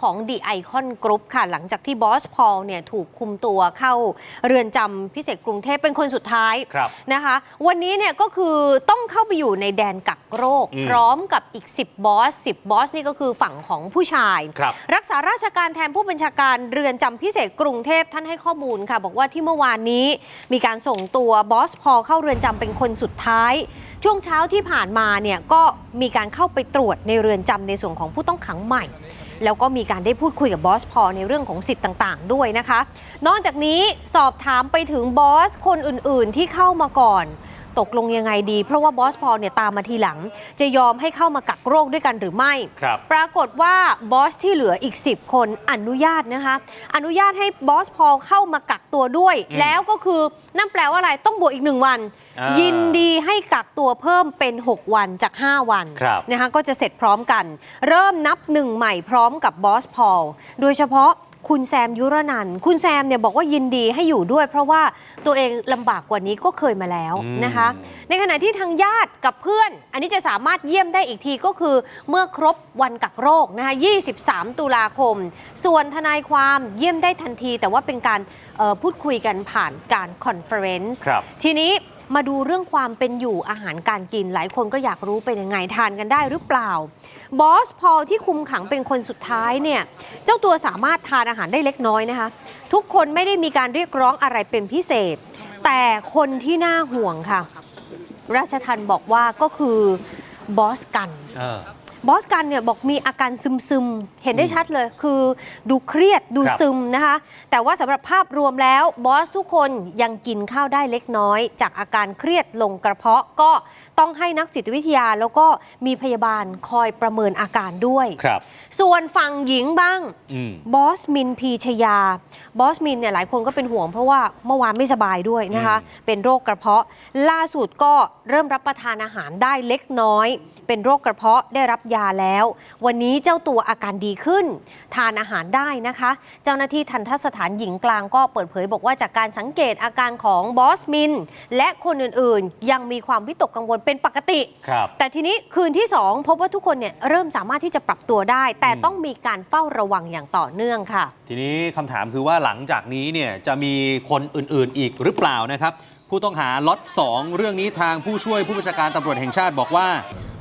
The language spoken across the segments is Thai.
ของ The Icon Group ค่ะ หลังจากที่บอสพอลเนี่ยถูกคุมตัวเข้าเรือนจำพิเศษกรุงเทพเป็นคนสุดท้ายครับนะคะ วันนี้เนี่ยก็คือต้องเข้าไปอยู่ในแดนกักโรคอืมพร้อมกับอีก 10 บอส 10 บอสนี่ก็คือฝั่งของผู้ชายครับรักษาราชการแทนผู้บัญชาการเรือนจำพิเศษกรุงเทพท่านให้ข้อมูลค่ะ บอกว่าที่เมื่อวานนี้มีการส่งตัวบอสพอลเข้าเรือนจำเป็นคนสุดท้าย ช่วงเช้าที่ผ่านมาเนี่ยก็มีการเข้าไปตรวจในเรือนจำในส่วนของผู้ต้องขังใหม่ แล้วก็มีการได้พูดคุยกับบอสพอในเรื่องของสิทธิ์ต่างๆ ด้วยนะคะ นอกจากนี้สอบถามไปถึงบอสคนอื่นๆที่เข้ามาก่อนตกลงยังไงดี เพราะว่าบอสพอลเนี่ยตามมาทีหลัง จะยอมให้เข้ามากักโรคด้วยกันหรือไม่ครับปรากฏว่าบอสที่เหลืออีก 10 คนอนุญาตนะคะ อนุญาตให้บอสพอลเข้ามากักตัวด้วยอืมแล้วก็คือนั่นแปลว่าอะไรต้องบวกอีกหนึ่งวันอ่ายิยินดีให้กักตัวเพิ่มเป็น 6 วันจาก 5 วันครับนะคะก็จะเสร็จพร้อมกัน เริ่มนับหนึ่งใหม่พร้อมกับบอสพอลโดยเฉพาะ คุณแซมยุรนันท์คุณแซมเนี่ยบอกว่ายินดีให้อยู่ด้วย เพราะว่าตัวเองลำบากกว่านี้ก็เคยมาแล้วอืมนะคะ ในขณะที่ทางญาติกับเพื่อน อันนี้จะสามารถเยี่ยมได้อีกทีก็คือเมื่อครบวันกักโรคนะคะ23 ตุลาคม ส่วนทนายความเยี่ยมได้ทันที แต่ว่าเป็นการเอ่อพูดคุยกันผ่านการคอนเฟอเรนซ์ครับทีนี้ มาดูเรื่องความเป็นอยู่อาหารการกิน หลายคนก็อยากรู้เป็นยังไงทานกันได้หรือเปล่า บอสพอลที่คุมขังเป็นคนสุดท้ายเนี่ย เจ้าตัวสามารถทานอาหารได้เล็กน้อยนะคะ ทุกคนไม่ได้มีการเรียกร้องอะไรเป็นพิเศษ แต่คนที่น่าห่วงค่ะ ราชทันบอกว่าก็คือบอสกันเบอสกันเนี่ยบอกมีอาการซึมๆเห็นได้ชัดเลย คือดูเครียดดูครับซึมนะคะ แต่ว่าสำหรับภาพรวมแล้วบอสทุกคนยังกินข้าวได้เล็กน้อย จากอาการเครียดลงกระเพาะก็ต้องให้นักจิตวิทยา แล้วก็มีพยาบาลคอยประเมินอาการด้วยครับส่วนฝั่งหญิงบ้างอืมบอสมินพีชยาบอสมินเนี่ยหลายคนก็เป็นห่วงเพราะว่าเมื่อวานไม่สบายด้วยนะคะ เป็นโรคกระเพาะ ล่าสุดก็เริ่มรับประทานอาหารได้เล็กน้อย เป็นโรคกระเพาะได้รับยาแล้ว วันนี้เจ้าตัวอาการดีขึ้น ทานอาหารได้นะคะ เจ้าหน้าที่ทันทสถานหญิงกลางก็เปิดเผยบอกว่าจากการสังเกตอาการของบอสมิน และคนอื่นๆ ยังมีความวิตกกังวลเป็นปกติครับแต่ทีนี้คืนที่ 2 พบว่าทุกคนเนี่ยเริ่มสามารถที่จะปรับตัวได้ แต่อืมต้องมีการเฝ้าระวังอย่างต่อเนื่องค่ะ ทีนี้คำถามคือว่าหลังจากนี้เนี่ยจะมีคนอื่นๆ อีกหรือเปล่านะครับผู้ต้องหาล็อต2เรื่องนี้ทางผู้ช่วยผู้บัญชาการตำรวจแห่งชาติบอกว่า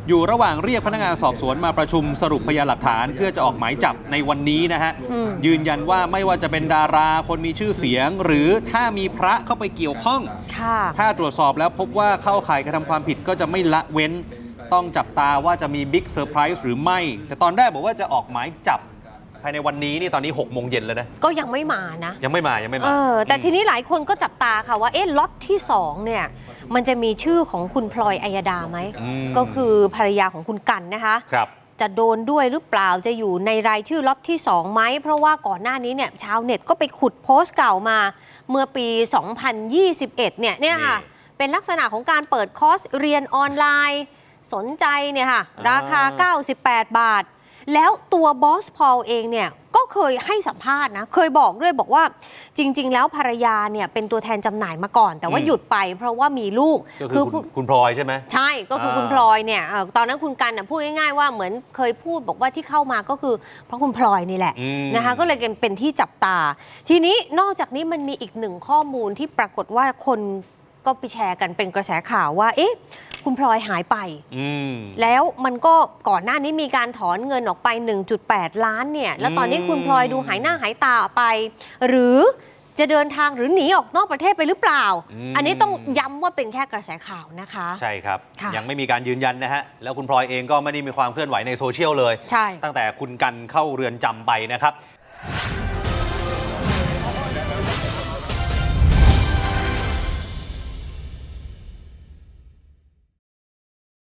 อยู่ระหว่างเรียกพนักงานสอบสวนมาประชุมสรุปพยานหลักฐาน เพื่อจะออกหมายจับในวันนี้นะฮะอืม ยืนยันว่าไม่ว่าจะเป็นดาราคนมีชื่อเสียง หรือถ้ามีพระเข้าไปเกี่ยวข้อง ค่ะ ถ้าตรวจสอบแล้วพบว่าเข้าข่ายกระทำความผิดก็จะไม่ละเว้น ต้องจับตาว่าจะมีบิ๊กเซอร์ไพรส์หรือไม่ แต่ตอนแรกบอกว่าจะออกหมายจับ ภายในวันนี้นี่ตอนนี้6โมงเย็นแล้วนะ ก็ยังไม่มานะ ยังไม่มายังไม่เอมาอแต่ทีนี้หลายคนก็จับตาค่ะว่าเอ๊ะล็อตที่2เนี่ยมันจะมีชื่อของคุณพลอยอัยดาไหมอืมก็คือภรรยาของคุณกันนะคะ ครับ จะโดนด้วยหรือเปล่าจะอยู่ในรายชื่อล็อตที่2ไหม เพราะว่าก่อนหน้านี้เนี่ยชาวเน็ตก็ไปขุดโพสต์เก่ามาเมื่อปี 2021 เนี่ยเนี่ยค่ะ นี่เป็นลักษณะของการเปิดคอร์สเรียนออนไลน์ สนใจเนี่ยค่ะอ่าราคา98 บาท แล้วตัวบอสพอลเองเนี่ยก็เคยให้สัมภาษณ์นะ เคยบอกด้วยบอกว่าจริง ๆ แล้วภรรยาเนี่ยเป็นตัวแทนจำหน่ายมาก่อน แต่ว่าอืม หยุดไปเพราะว่ามีลูกก็คือคุณคุณพลอยใช่ไหม ใช่ก็คืออาคุณพลอยเนี่ยเอ่อตอนนั้นคุณกันน่ะพูดง่ายๆว่าเหมือนเคยพูดบอกว่าที่เข้ามาก็คือ เพราะคุณพลอยนี่แหละ อืม นะคะก็เลยเป็นที่จับตา ทีนี้นอกจากนี้มันมีอีกหนึ่งข้อมูลที่ปรากฏว่าคน ก็ไปแชร์กันเป็นกระแสข่าวว่า เอ๊ะ คุณพลอยหายไปอืมแล้วมันก็ก่อนหน้านี้มีการถอนเงินออกไป 1.8 ล้านเนี่ย แล้วตอนนี้คุณพลอยดูหายหน้าหายตาออกไป หรือจะเดินทางหรือหนีออกนอกประเทศไปหรือเปล่าอืมอันนี้ต้องย้ำว่าเป็นแค่กระแสข่าวนะคะ ใช่ครับค่ะยังไม่มีการยืนยันนะฮะ แล้วคุณพลอยเองก็ไม่ได้มีความเคลื่อนไหวในโซเชียลเลยใช่ตั้งแต่คุณกันเข้าเรือนจำไปนะครับ